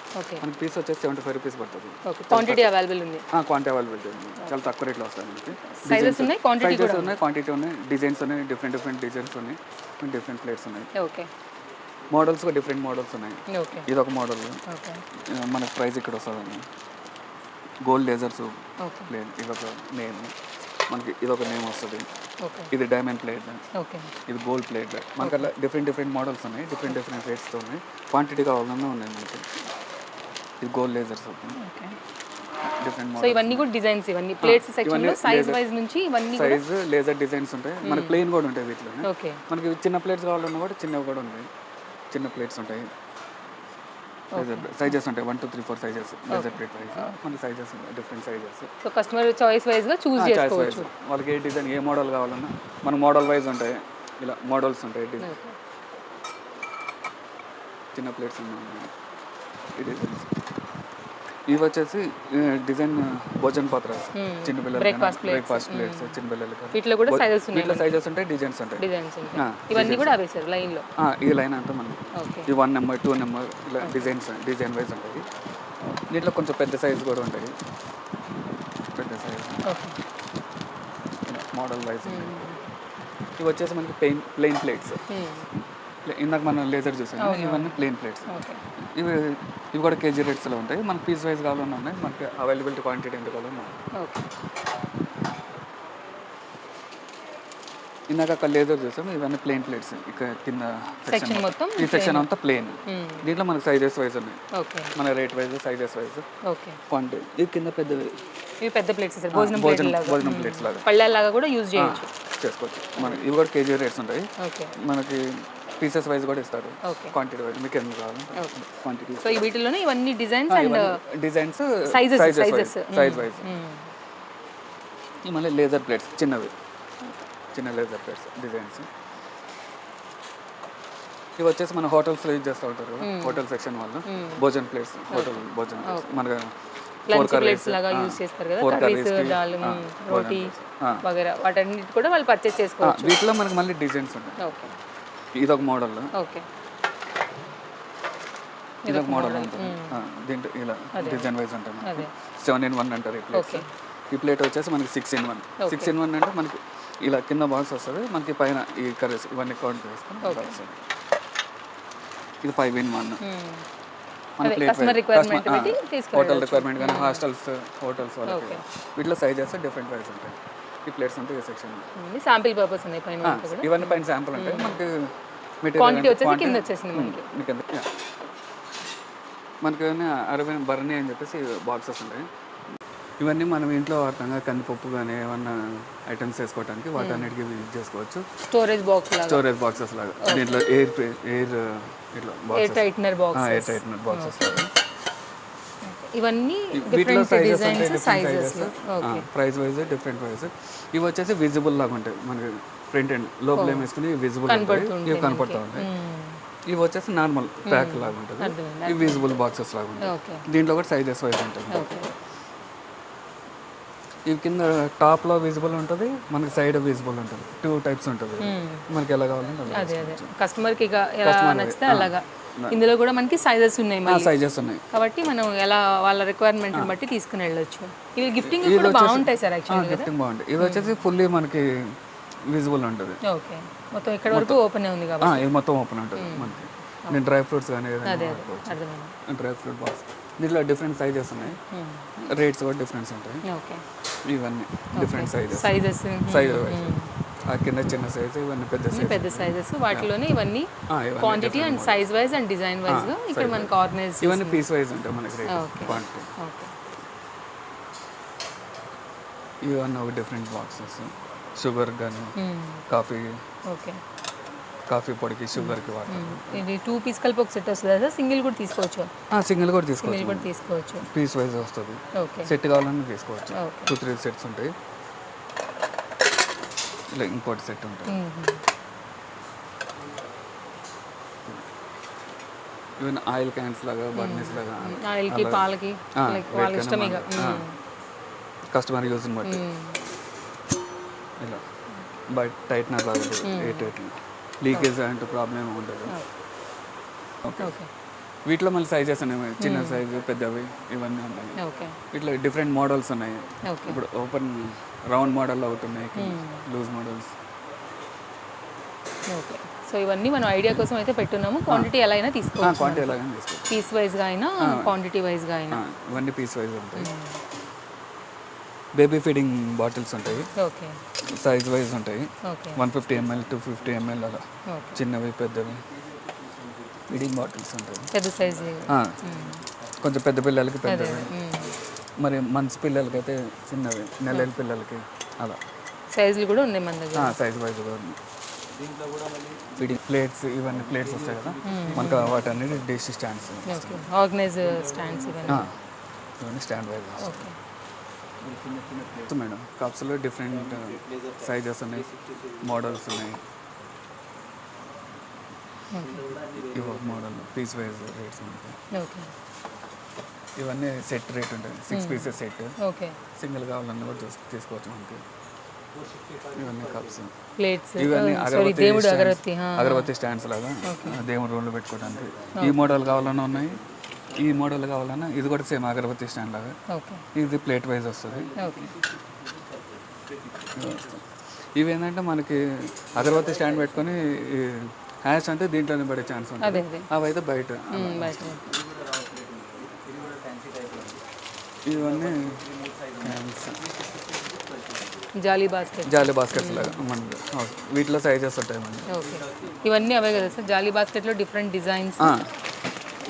మనకి పీస్ వచ్చేసి సెవెంటీ ఫైవ్ రూపీస్ పడుతుంది క్వాంటిటీ అవైలబుల్ ఉంది. క్వాంటిటీ అవైలబిలిటీ ఉంది. చాలా తక్కువ రేట్లో మనకి. సైజెస్ ఉన్నాయి క్వాంటిటీ ఉన్నాయి క్వాంటిటీ ఉన్నాయి డిజైన్స్ ఉన్నాయి డిఫరెంట్ డిఫరెంట్ డిజైన్స్ ఉన్నాయి డిఫరెంట్ ప్లేట్స్ ఉన్నాయి. ఓకే మోడల్స్ కూడా డిఫరెంట్ మోడల్స్ ఉన్నాయి. ఓకే ఇది ఒక మోడల్ మనకి ప్రైస్ ఇక్కడ వస్తుంది గోల్డ్ లేజర్స్ ఓకే. ప్లేట్ ఇది ఒక నేమ్. మనకి ఇది ఒక నేమ్ వస్తుంది. ఓకే. ఇది డైమండ్ ప్లేట్. ఓకే. ఇది గోల్డ్ ప్లేట్. మనకి అలా డిఫరెంట్ డిఫరెంట్ మోడల్స్ ఉన్నాయి. డిఫరెంట్ డిఫరెంట్ రేట్స్తో ఉన్నాయి. క్వాంటిటీ కావాలన్నా ఉన్నాయి మనకి. ఇది gold lasers. Okay. Different so ఇవన్నీ కూడా డిజైన్స్ ఇవన్నీ ప్లేట్స్ సెక్షన్లో ఇవన్నీ సైజ్ వైజ్ నుంచి ఇవన్నీ సైజ్ లేజర్ డిజైన్స్ ఉంటాయి. మనకి ప్లెయిన్ కూడా ఉంటాయి వీటిలో ఓకే. మనకి చిన్న ప్లేట్స్ కావాలన్నా కూడా చిన్నవి కూడా ఉన్నాయి చిన్న ప్లేట్స్ ఉంటాయి. సైజెస్ ఉంటాయి. One two three four sizes laser plate wise మన సైజెస్ ఉంటాయి different sizes so customer choice వైజ్గా చూస్ చేసుకోవచ్చు. వాళ్ళకి ఏ డిజైన్ ఏ మోడల్ కావాలన్నా మన మోడల్ వైజ్ ఉంటాయి. ఇలా మోడల్స్ ఉంటాయి. చిన్న ప్లేట్స్ ఉన్నాయి. ఈ డిజైన్స్ ఇవి వచ్చేసి డిజైన్ భోజన పాత్రస్. చిన్న పిల్లలకి Breakfast plates. బ్రేక్ఫాస్ట్ ప్లేట్స్ చిన్న పిల్లలకి వీటిలో కూడా సైజెస్ ఉన్నాయి వీటిలో సైజెస్ ఉంటాయి డిజైన్స్ ఉంటాయి. డిజైన్స్ ఉంటాయి. ఇవన్నీ కూడా అవే సార్ లైన్లో ఆ, ఈ లైన్ అంతా మనం ఈ వన్ నెంబర్ టూ నెంబర్ ఇలా డిజైన్స్ డిజైన్ వైజ్ ఉంటాయి. దీంట్లో కొంచెం పెద్ద సైజ్ కూడా ఉంటాయి. పెద్ద సైజ్ మోడల్ వైజ్ ఇవి వచ్చేసి మనకి ప్లెయిన్ ప్లెయిన్ ప్లేట్స్ ఇందాక మనం లేజర్ చూసాం ఇవన్నీ ప్లెయిన్ ప్లేట్స్. ఇవి ఇవి కూడా కేజీ రేట్స్లో ఉంటాయి. మనకి పీస్ వైజ్ కావాలన్నా ఉన్నాయి. మనకి అవైలబిలిటీ క్వాంటిటీ ఎంత కావాలన్నా ఇందాక అక్కడ లేజర్ చూసాం. ఇవన్నీ ప్లెయిన్ ప్లేట్స్. ఇక కింద సెక్షన్ మొత్తం ఈ సెక్షన్ అంతా ప్లెయిన్ దీంట్లో మనకి సైజెస్ వైజ్ ఉన్నాయి. ఓకే. మన rate wise sizes wise okay. Quantity ఇది కింద పెద్దవి. ఇవి పెద్ద ప్లేట్స్ భోజనం భోజనం ప్లేట్స్ లాగా. పళ్ళలాగా కూడా యూజ్ చేయొచ్చు. చేసుకోవచ్చు. మన ఇవి కూడా కేజీ రేట్స్ ఉంటాయి. ఓకే. మనకి పీసెస్ వైజ్ కూడా ఇస్తారు. క్వాంటిటీ వైజ్ మీకు ఎంత కావాలి క్వాంటిటీ సో ఈ వీటిలోనే ఇవన్నీ designs and designs sizes sizes. Size wise మళ్ళీ లేజర్ ప్లేట్స్ చిన్నవి. చిన్న లేజర్ ప్లేట్స్ డిజైన్స్ ఇవి వచ్చేసి మన హోటల్స్లో యూజ్ చేస్తూ ఉంటారు హోటల్ సెక్షన్ వాళ్ళు. భోజన్ ప్లేట్స్ హోటల్ భోజన్ మనకు లంచ్ ప్లేట్స్ లాగా యూజ్ చేస్తారు కదా. కర్రీస్ దాల్ రోటీ వగేరా వాటన్నిటి కూడా వాళ్ళు పర్చేస్ చేసుకోవచ్చు. వీటిలో మనకి మళ్ళీ డిజైన్స్ ఉంటాయి. ఓకే ఇది ఒక మోడల్. ఓకే. ఇది ఒక మోడల్ ఉంటుంది దీంట్లో ఇలా డిజైన్ వైజ్ ఉంటుంది సెవెన్ ఇన్ వన్ అంటారు ఈ ప్లేట్స్ ఓకే. ఈ ప్లేట్ వచ్చేసి మనకి six in one six in one అంటే మనకి ఇలా కింద బాక్స్ వస్తుంది. మనకి పైన ఈ కర్రీస్ ఇవన్నీ కౌంట్ చేసుకొని వస్తుంది. ఇది ఫైవ్ ఇన్ వన్ మన ప్లేట్ హోటల్ రిక్వైర్మెంట్ కానీ హాస్టల్స్ హోటల్స్ వాళ్ళకి. వీటిలో సైజెస్ డిఫరెంట్ వైజ్ ఉంటాయి. ఈ ప్లేట్స్ ఉంటాయి ఈ సెక్షన్. శాంపిల్ పర్పస్ ఉన్నాయి పైన ఇవన్నీ పైన శాంపుల్ ఉంటాయి. మనకి క్వాంటిటీ వచ్చేసి కింద వచ్చేసింది మనకి. మనకి అరవై బర్నీ అని చెప్పేసి బాక్సెస్ ఉంటాయి. ఇవన్నీ మనం ఇంట్లో వాడతాం కదా కందిపప్పు కానీ ఏమన్నా ఐటమ్స్ వేసుకోవడానికి వాటన్నిటికీ యూజ్ చేసుకోవచ్చు. స్టోరేజ్ బాక్స్ స్టోరేజ్ బాక్సెస్ లాగా. దీంట్లో ఎయిర్ ఎయిర్ ఇట్లా air tightener box air tightener boxes లాగా. ఇవన్నీ different designs sizes price wise different wise ఇవి వచ్చేసి విజిబుల్ లాగా ఉంటాయి. మనకి ఫ్రంట్ ఎండ్ లోపల ఏం వేసుకుని విజిబుల్ ఉంటాయి. ఇవి కనపడుతూ ఉంటాయి. ఇవి వచ్చేసి నార్మల్ ప్యాక్ లాగా ఉంటుంది. ఇవి విజిబుల్ బాక్సెస్ లాగా ఉంటాయి. దీంట్లో కూడా సైజెస్ వైజ్ ఉంటుంది ఇవి కింద టాప్లో విజిబుల్ ఉంటుంది మనకి సైడ్ విజిబుల్ ఉంటుంది. టూ టైప్స్ ఉంటుంది. మనకి ఎలా కావాలంటే అదే కి ఎలా నచ్చితే అలాగా. ఇందులో కూడా మనకి సైజెస్ ఉన్నాయి సైజెస్ ఉన్నాయి. కాబట్టి మనం ఎలా వాళ్ళ రిక్వైర్మెంట్ బట్టి తీసుకుని వెళ్ళొచ్చు. ఇవి గిఫ్టింగ్ కూడా బాగుంటాయి సార్ యాక్చువల్లీ గిఫ్టింగ్ బాగుంటుంది ఇది వచ్చేసి ఫుల్లీ మనకి విజిబుల్ ఉంటుంది. ఓకే. మొత్తం ఇక్కడ వరకు ఓపెన్ ఉంది కాబట్టి. ఆ, ఇది మొత్తం ఓపెన్ ఉంటుంది మనకి. నేను డ్రై ఫ్రూట్స్ కానీ డ్రై ఫ్రూట్ బాక్స్. దీంట్లో డిఫరెంట్ సైజెస్ ఉన్నాయి. రేట్స్ కూడా డిఫరెన్స్ ఉంటాయి. ఓకే ఇవన్నీ డిఫరెంట్ సైజెస్ సైజెస్ సైజ్ ఆ కింద చిన్న సైజ్ ఇవన్నీ పెద్ద సైజ్ పెద్ద సైజెస్ వాటిలోనే ఇవన్నీ quantity and size wise and design wise ఇక్కడ మనకి ఆర్గనైజ్ ఇవన్నీ పీస్ వైజ్ ఉంటాయి మనకి. క్వాంటిటీ ఓకే ఇవన్నీ ఒక డిఫరెంట్ బాక్సెస్ షుగర్ కానీ Hmm. కాఫీ ఓకే కాఫీ పొడికి షుగర్కి వాడతారు. ఇది టూ పీస్ కలిపి ఒక సెట్ వస్తుంది. కదా సింగిల్ కూడా తీసుకోవచ్చు. సింగిల్ కూడా సింగిల్ తీసుకోవచ్చు కూడా తీసుకోవచ్చు. పీస్ వైజ్ వస్తుంది. ఓకే. సెట్ కావాలన్నా తీసుకోవచ్చు. టూ త్రీ సెట్స్ ఉంటాయి. ఇలా ఇంకోటి సెట్ ఉంటుంది. ఈవెన్ ఆయిల్ క్యాన్స్ లాగా బర్నీస్ లాగా ఆయిల్కి పాలకి వాళ్ళ ఇష్టం ఇక కస్టమర్ యూజ్ని బట్టి. ఇలా. బట్ టైట్నర్ లాగా ఏ టైట్నర్ లీకేజ్ అంటే ప్రాబ్లం ఉండదు ఓకే. వీటిలో మళ్ళీ సైజెస్ ఉన్నాయి చిన్న సైజు పెద్దవి ఇవన్నీ ఉన్నాయి. ఓకే. వీటిలో డిఫరెంట్ మోడల్స్ ఉన్నాయి. ఓకే. ఇప్పుడు ఓపెన్ రౌండ్ మోడల్ ఉన్నాయి లూజ్ మోడల్స్ ఓకే. సో ఇవన్నీ మనం ఐడియా కోసం అయితే పెట్టున్నాము. క్వాంటిటీ ఎలా అయినా తీసుకోవచ్చు. క్వాంటిటీ ఎలాగైనా తీసుకోవచ్చు. పీస్ వైజ్గా అయినా క్వాంటిటీ వైజ్గా అయినా. ఇవన్నీ పీస్ వైజ్ ఉంటాయి. బేబీ ఫీడింగ్ బాటిల్స్ ఉంటాయి. సైజ్ వైజ్ ఉంటాయి. One fifty ML two fifty ML అలా. చిన్నవి పెద్దవి. ఫీడింగ్ బాటిల్స్ ఉంటాయి. పెద్ద సైజు. కొంచెం పెద్ద పిల్లలకి పెద్దవి. మరి మంత్స్ పిల్లలకి అయితే చిన్నవి. నెలల పిల్లలకి అలా. సైజులు కూడా ఉన్నాయి మన దగ్గర. సైజ్ వైజ్ కూడా ఉంది ఫీడింగ్ ప్లేట్స్ ఇవన్నీ ప్లేట్స్ వస్తాయి కదా. మనకు వాటన్ని డిష్ స్టాండ్స్. ఆర్గనైజ్ స్టాండ్స్ ఇవన్నీ. Stand wise okay. మేడం కప్స్లో డిఫరెంట్ సైజెస్ ఉన్నాయి మోడల్స్ ఉన్నాయి. ఇవి మోడల్ పీస్ వైజ్ రేట్స్ ఉంటాయి. ఓకే ఇవన్నీ సెట్ రేట్ ఉంటుంది six pieces set okay single కావాలన్నా కూడా తీసు- తీసుకోవచ్చు మనకి. ఇవన్నీ కప్స్ ప్లేట్స్ ఇవన్నీ సారీ అగరబత్తి. అగరబత్తి స్టాండ్స్ లాగా దేవుడి రూమ్లో పెట్టుకోవడానికి. ఈ మోడల్ కావాలన్నా ఉన్నాయి ఈ మోడల్ కావాలన్నా ఇది కూడా సేమ్ అగరబత్తి స్టాండ్ లాగా. ఇది ప్లేట్ వైజ్ వస్తుంది. ఓకే. ఇవి ఏంటంటే మనకి అగరబత్తి స్టాండ్ పెట్టుకొని హ్యాష్ అంటే దీంట్లోనే పడే ఛాన్స్ ఉంటుంది. అదే అదే. అవి అయితే బయట. ఇవన్నీ. జాలీ బాస్కెట్ జాలి బాస్కెట్స్ లాగా. వీటిలో సైజెస్ ఉంటాయి మనకి. ఓకే. ఇవన్నీ అవే కదా సార్? జాలీ బాస్కెట్లో డిఫరెంట్ డిజైన్స్.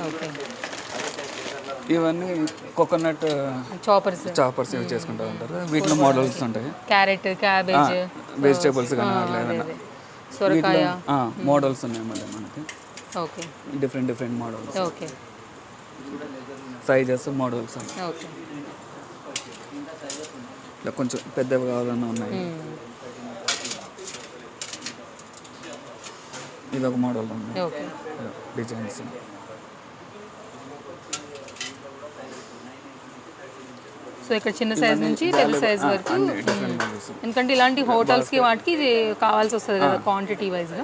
ఓకే. ఇవన్నీ కోకోనట్ చాపర్స్ చాపర్స్ యూజ్ చేసుకుంటూ ఉంటారు. వీటిలో మోడల్స్ ఉంటాయి. క్యారెట్ క్యాబేజ్ వెజిటేబుల్స్ కానీ అట్లా ఏదైనా సొరకాయ. మోడల్స్ ఉన్నాయి మళ్ళీ మనకి. Okay. Different different models okay. Sizes models okay. ఇట్లా కొంచెం పెద్దవి కావాలన్నా ఉన్నాయి. ఇది ఒక మోడల్ ఉంది. ఓకే. డిజైన్స్ సో ఇక్కడ చిన్న సైజ్ నుంచి పెద్ద సైజ్ వరకు ఎందుకంటే ఇలాంటి హోటల్స్కి వాటికి ఇది కావాల్సి వస్తుంది కదా క్వాంటిటీ వైజ్గా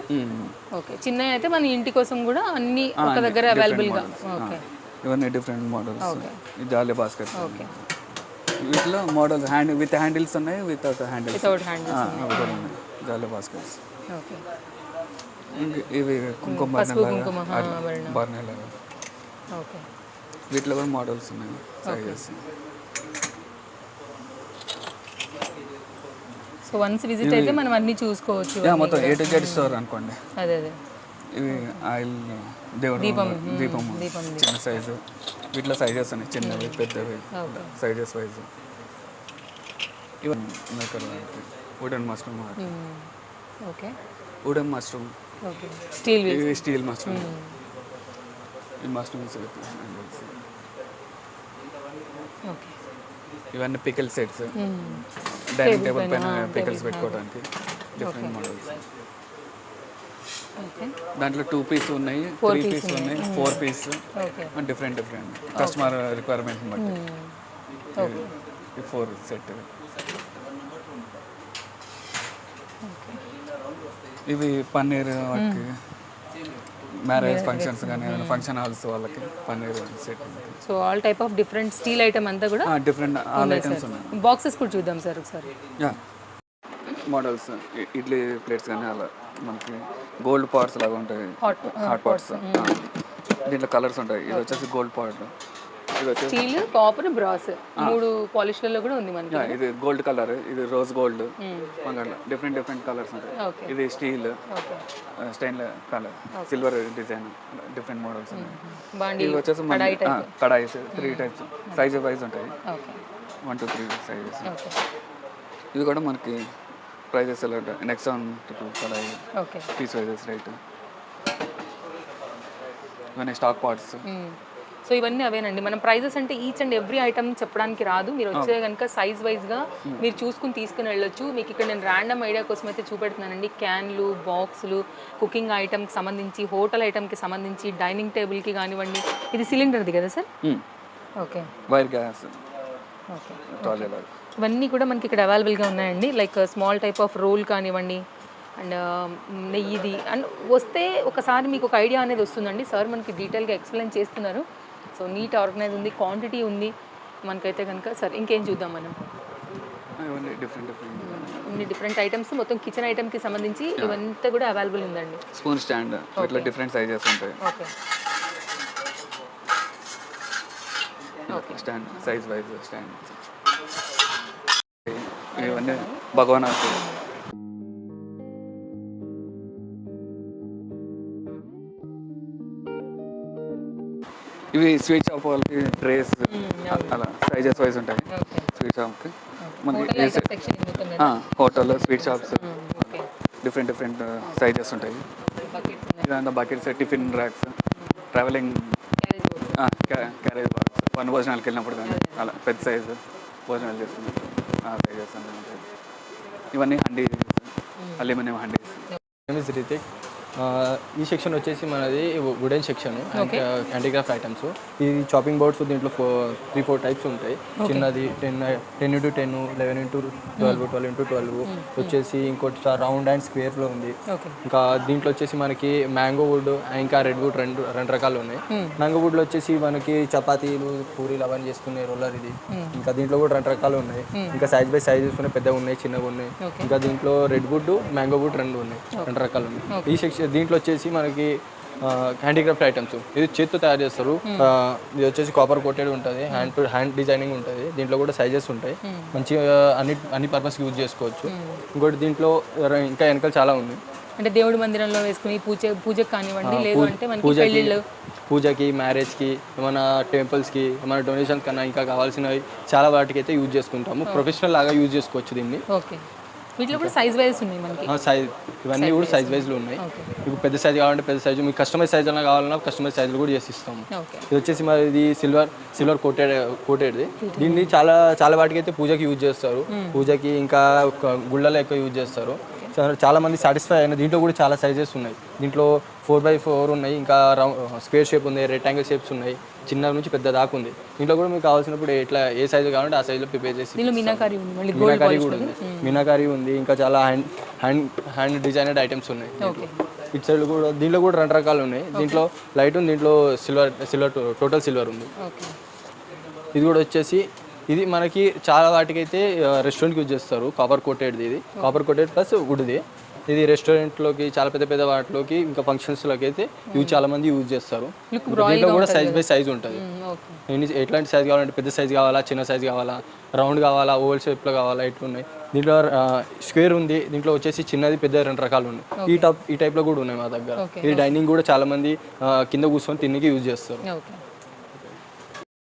ఓకే చిన్నవి అయితే మన ఇంటి కోసం కూడా అన్ని ఒక దగ్గర అవైలబుల్గా ఓకే ఇవన్నీ డిఫరెంట్ మోడల్స్ ఇది జాలీ బాస్కెట్ ఓకే వీటిలో మోడల్ హ్యాండ్ విత్ హ్యాండిల్స్ ఉన్నాయి వితౌట్ హ్యాండిల్స్ వితౌట్ హ్యాండ్ ఉన్నాయి. జాలీ బాస్కెట్స్ ఓకే ఇవి కుంకుమ. బర్నెల్ ఓకే వీటిలో కూడా మోడల్స్ ఉన్నాయి సైజెస్ సో వన్స్ విజిట్ అయితే మనం అన్ని చూసుకోవచ్చు మొత్తం ఏ టు జెడ్ స్టోర్ అనుకోండి. అదే అదే. ఇవి ఆయిల్ దేవుడు దీపం దీపం చిన్న సైజు వీటిలో సైజెస్ ఉన్నాయి చిన్నవి పెద్దవి. సైజెస్ వైజ్ ఇవన్నీ wooden mushroom okay. Wooden mushroom okay. Steel ఇవి స్టీల్ మష్రూమ్ ఈ మష్రూమ్స్ ఓకే. ఇవన్నీ పికల్ సెట్స్ డైనింగ్ టేబుల్ పైన పికల్స్ పెట్టుకోవడానికి డిఫరెంట్ మోడల్స్ దాంట్లో టూ పీస్ ఉన్నాయి త్రీ పీస్ ఉన్నాయి. Four piece different different customer requirement బట్టి. ఫోర్ సెట్ ఇవి పన్నీర్ వాటికి మ్యారేజ్ ఫంక్షన్స్ కానీ ఫంక్షన్ హాల్స్ వాళ్ళకి paneer set so all type of different steel item అంతా కూడా డిఫరెంట్ ఆల్ ఐటమ్స్ ఉన్నాయి. బాక్సెస్ కూడా చూద్దాం సార్ ఒకసారి. యా. మోడల్స్ ఇడ్లీ ప్లేట్స్ కానీ అలా మనకి గోల్డ్ పాట్స్ లాగా ఉంటాయి. హాట్ పాట్స్ దీంట్లో కలర్స్ ఉంటాయి. ఇది వచ్చేసి గోల్డ్ పాట్. వచ్చేసి స్టీల్ కాపర్ బ్రాస్ మూడు పాలిష్లలో కూడా ఉంది మనకి. ఇది గోల్డ్ కలర్ ఇది rose gold. Different different colours ఉంటాయి. ఇది steel stain colour silver design different models ఇవి వచ్చేసి kadais three types size wise ఉంటాయి. వన్ టూ త్రీ సైజెస్ ఇవి కూడా మనకి ప్రైజెస్ ఎలా ఉంటాయి? Next one kadai. Okay piece వైజెస్ rate ఇవన్నీ స్టాక్ పార్ట్స్ సో ఇవన్నీ అవేనండి. మనం ప్రైజెస్ అంటే ఈచ్ అండ్ ఎవ్రీ ఐటమ్ చెప్పడానికి రాదు. మీరు వచ్చే కనుక సైజ్ వైజ్గా మీరు చూసుకుని తీసుకుని వెళ్ళొచ్చు. మీకు ఇక్కడ నేను ర్యాండమ్ ఐడియా కోసం అయితే చూపెడుతున్నానండి. క్యాన్లు బాక్సులు కుకింగ్ ఐటమ్కి సంబంధించి హోటల్ ఐటమ్కి సంబంధించి డైనింగ్ టేబుల్కి కానివ్వండి. ఇది సిలిండర్ది కదా sir? Okay. Wire gas okay. ఇవన్నీ కూడా మనకి ఇక్కడ అవైలబుల్గా ఉన్నాయండి. Like small type of roll కానివ్వండి అండ్ నెయ్యిది. అండ్ వస్తే ఒకసారి మీకు ఒక ఐడియా అనేది వస్తుందండి. సార్ మనకి డీటెయిల్గా ఎక్స్ప్లెయిన్ చేస్తున్నారు. సో నీట్ ఆర్గనైజ్ ఉంది క్వాంటిటీ ఉంది. మనకైతే కనుక సార్ ఇంకేం చూద్దాం మనం? ఇవన్నీ డిఫరెంట్ డిఫరెంట్ ఇన్ని డిఫరెంట్ ఐటమ్స్ మొత్తం కిచెన్ ఐటమ్కి సంబంధించి ఇవంతా కూడా అవైలబుల్ ఉందండి. స్పూన్ స్టాండ్ ఇట్లా డిఫరెంట్ సైజెస్ ఉంటాయి. Okay stand size wise stand ఇవన్నీ భగవానాస్ ఇవి స్వీట్ షాప్ వాళ్ళకి ట్రేస్ అలా సైజెస్ వైజ్ ఉంటాయి. స్వీట్ షాప్కి మనకి hotel sweet shops okay different different sizes ఉంటాయి. ఇదంతా buckets tiffin racks travelling carriage box one భోజనాలకు వెళ్ళినప్పుడు కానీ అలా పెద్ద సైజు భోజనాలు చేసుకున్నప్పుడు ఆ సైజెస్ అన్నీ ఉంటాయి. ఇవన్నీ హండీస్ అల్యూమినియం హండీస్ రితిక్ ఈ సెక్షన్ వచ్చేసి మనది వుడెన్ సెక్షన్ హ్యాండీక్రాఫ్ట్ ఐటమ్స్ ఈ చాపింగ్ బోర్డ్స్ దీంట్లో ఫోర్ త్రీ ఫోర్ టైప్స్ ఉంటాయి. చిన్నది ten ten into ten eleven into twelve twelve into twelve వచ్చేసి ఇంకోటి రౌండ్ అండ్ స్క్వేర్లో ఉంది. ఓకే ఇంకా దీంట్లో వచ్చేసి మనకి మ్యాంగో వుడ్ ఇంకా రెడ్ వుడ్ రెండు రెండు రకాలు ఉన్నాయి. మ్యాంగో వుడ్లో వచ్చేసి మనకి చపాతీలు పూరీలు అవన్నీ చేసుకునే రోలర్ ఇది. ఇంకా దీంట్లో కూడా రెండు రకాలు ఉన్నాయి. ఇంకా సైజ్ బై సైజ్ చూసుకునే పెద్దగా ఉన్నాయి చిన్నగా ఉన్నాయి. ఇంకా దీంట్లో రెడ్ వుడ్ మ్యాంగో వుడ్ రెండు ఉన్నాయి. రెండు రకాలు ఉన్నాయి. ఈ సెక్షన్ దీంట్లో వచ్చేసి మనకి హ్యాండీక్రాఫ్ట్ ఐటమ్స్ ఇది చేత్తో తయారు చేస్తారు. ఇది వచ్చేసి కాపర్ కోటెడ్ ఉంటుంది. హ్యాండ్ టు హ్యాండ్ డిజైనింగ్ ఉంటుంది. దీంట్లో కూడా సైజెస్ ఉంటాయి. మంచిగా అన్ని అన్ని పర్పస్కి యూజ్ చేసుకోవచ్చు. ఇంకోటి దీంట్లో ఇంకా వెనకాల చాలా ఉంది. అంటే దేవుడి మందిరంలో వేసుకుని పూజ పూజకు కానివ్వండి లేదు అంటే మనకి పూజకి పెళ్ళిళ్ళు. పూజకి మ్యారేజ్కి ఏమైనా టెంపుల్స్కి ఏమైనా డొనేషన్స్ కన్నా ఇంకా కావాల్సినవి చాలా వాటికి అయితే యూజ్ చేసుకుంటాము ప్రొఫెషనల్ లాగా యూజ్ చేసుకోవచ్చు దీన్ని. ఓకే. వీటిలో కూడా సైజ్ వైజ్ ఉన్నాయి మనకి. సైజ్ ఇవన్నీ కూడా సైజ్ వైజ్లో ఉన్నాయి. మీకు పెద్ద సైజ్ కావాలంటే పెద్ద సైజు మీకు కస్టమైజ్ సైజ్ అలా కావాలన్నా కస్టమైజ్ సైజులు కూడా చేసి ఇస్తాము. ఓకే ఇది వచ్చేసి మరి ఇది సిల్వర్ సిల్వర్ కోటెడ్ కోటెడ్ది దీన్ని చాలా చాలా వాటికి అయితే పూజకి యూజ్ చేస్తారు. పూజకి ఇంకా గుళ్ళలో ఎక్కువ యూజ్ చేస్తారు. చాలా- చాలా మంది సాటిస్ఫై అయిన దీంట్లో కూడా చాలా సైజెస్ ఉన్నాయి. దీంట్లో ఫోర్ బై ఫోర్ ఉన్నాయి. ఇంకా రౌండ్ స్క్వేర్ షేప్ ఉంది రెక్టాంగిల్ షేప్స్ ఉన్నాయి. చిన్న నుంచి పెద్ద దాకా ఉంది. దీంట్లో కూడా మీకు కావాల్సినప్పుడు ఎట్లా ఏ సైజు కావాలంటే ఆ సైజులో ప్రిపేర్ చేసి మీనాకారి ఉంది మళ్ళీ మీనాకారి కూడా ఉంది. మీనాకారి ఉంది ఇంకా చాలా hand hand hand designed items ఉన్నాయి. ఇటు సైడ్ కూడా దీంట్లో కూడా రెండు రకాలు ఉన్నాయి. దీంట్లో లైట్ ఉంది దీంట్లో సిల్వర్ సిల్వర్ టోటల్ సిల్వర్ ఉంది. ఇది కూడా వచ్చేసి ఇది మనకి చాలా వాటికైతే రెస్టారెంట్కి యూజ్ చేస్తారు. కాపర్ కోటెడ్ది ఇది. కాపర్ కోటెడ్ ప్లస్ వుడ్ది ఇది రెస్టారెంట్లోకి చాలా పెద్ద పెద్ద వాటిలోకి ఇంకా ఫంక్షన్స్లోకి అయితే యూజ్ చాలా మంది యూజ్ చేస్తారు. దీంట్లో కూడా సైజ్ బై సైజ్ ఉంటుంది. ఎట్లాంటి సైజ్ కావాలంటే పెద్ద సైజ్ కావాలా చిన్న సైజ్ కావాలా రౌండ్ కావాలా ఓవల్ షేప్లో కావాలా ఇట్లా ఉన్నాయి. దీంట్లో స్క్వేర్ ఉంది దీంట్లో వచ్చేసి చిన్నది పెద్ద రెండు రకాలు ఉన్నాయి. ఈ టైప్ ఈ టైప్లో కూడా ఉన్నాయి మా దగ్గర. ఇది డైనింగ్ కూడా చాలా మంది కింద కూర్చొని తిన్నికి యూజ్ చేస్తారు.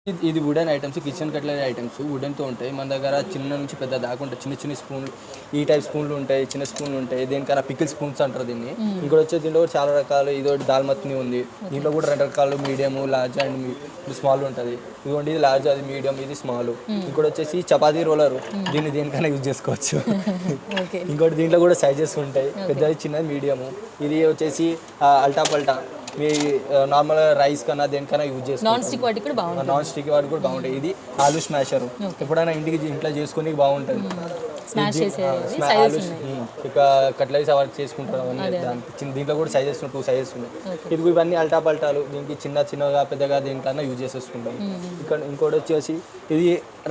ఇది- wooden items kitchen cutlery items వుడెన్తో ఉంటాయి. మన దగ్గర చిన్న నుంచి పెద్ద దాకా ఉంటాయి. చిన్న చిన్న స్పూన్లు ఈ టైప్ స్పూన్లు ఉంటాయి చిన్న స్పూన్లు ఉంటాయి. దేనికైనా పికిల్ స్పూన్స్ అంటారు దీన్ని. ఇంకోటి వచ్చే దీంట్లో కూడా చాలా రకాలు. ఇది ఒకటి దాల్మత్ని ఉంది. దీంట్లో కూడా రెండు రకాలు. మీడియం లార్జ్ అండ్ స్మాల్ ఉంటుంది. ఇదిగోండి ఇది లార్జ్ అది మీడియం ఇది స్మాల్ ఇంకోటి వచ్చేసి చపాతీ రోలర్ దీన్ని దేనికైనా యూజ్ చేసుకోవచ్చు. <laughs> ఇంకోటి దీంట్లో కూడా సైజెస్ ఉంటాయి. పెద్దది చిన్నది మీడియము ఇది వచ్చేసి అల్టా పల్టా. మీ నార్మల్ రైస్ కన్నా దేనికైనా యూజ్ చేసుకోవచ్చు నాన్ స్టిక్ వాటికి కూడా బాగుంటుంది. నాన్ స్టిక్ వాటి కూడా బాగుంటాయి. ఇది ఆలు స్మాషర్ ఎప్పుడైనా ఇంటికి ఇంట్లో చేసుకొని బాగుంటుంది. స్మాష్ చేసే ఇక కట్లరీస్ చేసుకుంటారు అవన్నీ. దీంట్లో కూడా సైజెస్ టూ సైజెస్ ఉన్నాయి. ఇది ఇవన్నీ అల్టా పల్టాలు. దీనికి చిన్న చిన్నగా పెద్దగా దీంట్లో యూజ్ చేసేసుకుంటాం. ఇక్కడ ఇంకోటి వచ్చేసి ఇది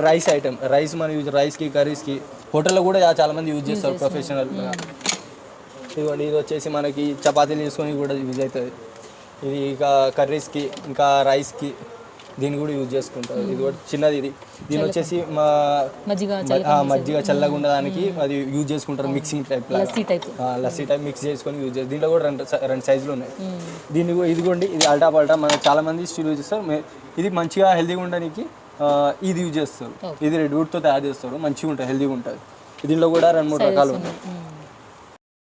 రైస్ ఐటమ్ రైస్ మనం యూజ్ రైస్కి కర్రీస్కి హోటల్లో కూడా చాలా మంది యూజ్ చేస్తారు ప్రొఫెషనల్ ఇదిగోండి ఇది వచ్చేసి మనకి చపాతీలు చేసుకొని కూడా యూజ్ అవుతుంది. ఇది ఇక కర్రీస్కి ఇంకా రైస్కి దీన్ని కూడా యూజ్ చేసుకుంటారు. ఇది కూడా చిన్నది ఇది. దీని వచ్చేసి మా మజ్జిగ చల్లగా ఉండడానికి అది యూజ్ చేసుకుంటారు mixing type lassi type lassi type mix చేసుకొని యూజ్ చేస్తారు. దీంట్లో కూడా రెండు రెండు సైజులు ఉన్నాయి. దీన్ని కూడా- ఇది కూడా ఇది అల్టా పల్టా మన చాలా మంది స్టీల్ యూజ్ చేస్తారు. ఇది మంచిగా హెల్తీగా ఉండడానికి ఇది యూజ్ చేస్తారు. ఇది రెడ్ వుడ్తో తయారు చేస్తారు. మంచిగా ఉంటుంది హెల్తీగా ఉంటుంది. దీంట్లో కూడా రెండు మూడు రకాలు ఉన్నాయి.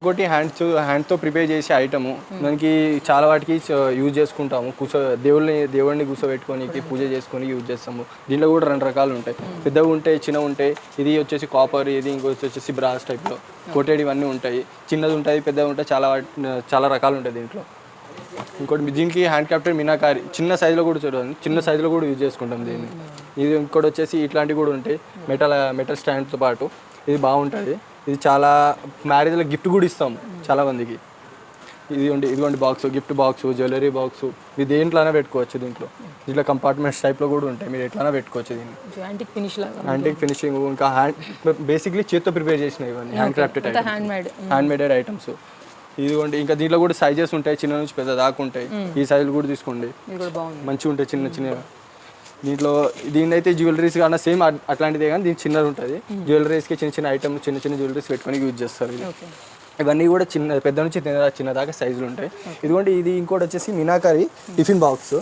ఇంకోటి హ్యాండ్స్ హ్యాండ్తో ప్రిపేర్ చేసే ఐటము దానికి చాలా వాటికి యూజ్ చేసుకుంటాము. కూర్చో దేవుళ్ళని దేవుడిని కూర్చోబెట్టుకొని పూజ చేసుకొని యూజ్ చేస్తాము. దీంట్లో కూడా రెండు రకాలు ఉంటాయి. పెద్దవి ఉంటాయి చిన్నవి ఉంటాయి. ఇది వచ్చేసి కాపర్ ఇది ఇంకొచ్చి వచ్చేసి బ్రాస్ టైప్లో కోటెడ్ ఇవన్నీ ఉంటాయి. చిన్నది ఉంటుంది పెద్దవి ఉంటాయి చాలా వాటి చాలా రకాలు ఉంటాయి దీంట్లో. ఇంకోటి దీనికి హ్యాండ్ క్రాఫ్టెడ్ మీనాకారి చిన్న సైజులో కూడా చూడండి చిన్న సైజులో కూడా యూజ్ చేసుకుంటాం దీన్ని. ఇది ఇంకోటి వచ్చేసి ఇట్లాంటివి కూడా ఉంటాయి. మెటల్ మెటల్ స్టాండ్తో పాటు. ఇది బాగుంటుంది ఇది చాలా మ్యారేజ్లో గిఫ్ట్ కూడా ఇస్తాం చాలా మందికి. ఇది ఉండి ఇదిగోండి box gift box jewellery box మీరు దేంట్లోనే పెట్టుకోవచ్చు దీంట్లో. దీంట్లో కంపార్ట్మెంట్స్ టైప్లో కూడా ఉంటాయి. మీరు ఎట్లైనా పెట్టుకోవచ్చు దీన్ని. యాంటిక్ ఫినిష్ లాగా యాంటిక్ ఫినిషింగ్ ఇంకా హ్యాండ్ బేసిక్లీ చేత్తో ప్రిపేర్ చేసినవి ఇవన్నీ hand crafted hand made hand maded items ఇదిగోండి ఇంకా దీంట్లో కూడా సైజెస్ ఉంటాయి. చిన్న నుంచి పెద్ద దాకా ఉంటాయి. ఈ సైజులు కూడా తీసుకోండి. ఇది మంచిగా ఉంటాయి చిన్న చిన్న దీంట్లో దీని అయితే జ్యువెలరీస్ కన్నా సేమ్ అట్లాంటిదే కానీ దీని చిన్నది ఉంటుంది. జ్యువెలరీస్కి చిన్న చిన్న ఐటమ్ చిన్న చిన్న జ్యువెలరీస్ పెట్టుకొని యూజ్ చేస్తారు ఇవన్నీ కూడా చిన్న పెద్ద నుంచి చిన్న చిన్న దాకా సైజులు ఉంటాయి. ఇదిగోండి ఇది ఇంకోటి వచ్చేసి మినాకరి టిఫిన్ బాక్స్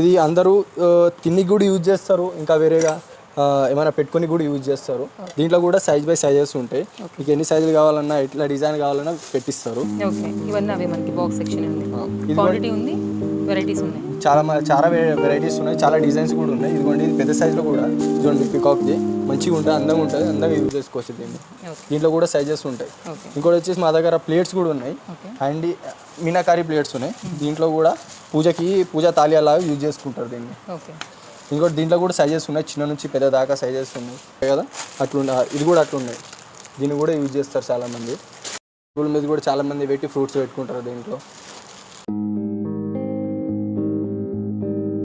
ఇది అందరూ ఆ, తిన్నికి కూడా యూజ్ చేస్తారు. ఇంకా వేరేగా ఏమైనా పెట్టుకొని కూడా యూజ్ చేస్తారు. దీంట్లో కూడా సైజ్ బై సైజెస్ ఉంటాయి. మీకు ఎన్ని సైజులు కావాలన్నా ఎట్లా డిజైన్ కావాలన్నా పెట్టిస్తారు. వెరైటీస్ ఉన్నాయి. చాలా చాలా వెరైటీస్ ఉన్నాయి. చాలా డిజైన్స్ కూడా ఉన్నాయి. ఇదిగోండి ఇది పెద్ద సైజులో కూడా. చూడండి పికాక్ది మంచిగా ఉంటుంది అందంగా ఉంటుంది. అందంగా యూజ్ చేసుకోవచ్చు దీన్ని. దీంట్లో కూడా సైజెస్ ఉంటాయి. ఇంకోటి వచ్చేసి మా దగ్గర ప్లేట్స్ కూడా ఉన్నాయి. అండ్ మీనాకారి ప్లేట్స్ ఉన్నాయి. దీంట్లో కూడా పూజకి పూజ తాలి అలా యూజ్ చేసుకుంటారు దీన్ని. ఇంకోటి దీంట్లో కూడా సైజెస్ ఉన్నాయి. చిన్న నుంచి పెద్ద దాకా సైజెస్ ఉన్నాయి. కదా? అట్లా ఇది కూడా అట్లా ఉన్నాయి. దీన్ని కూడా యూజ్ చేస్తారు చాలామంది. టేబుల్ మీద కూడా చాలామంది పెట్టి ఫ్రూట్స్ పెట్టుకుంటారు దీంట్లో.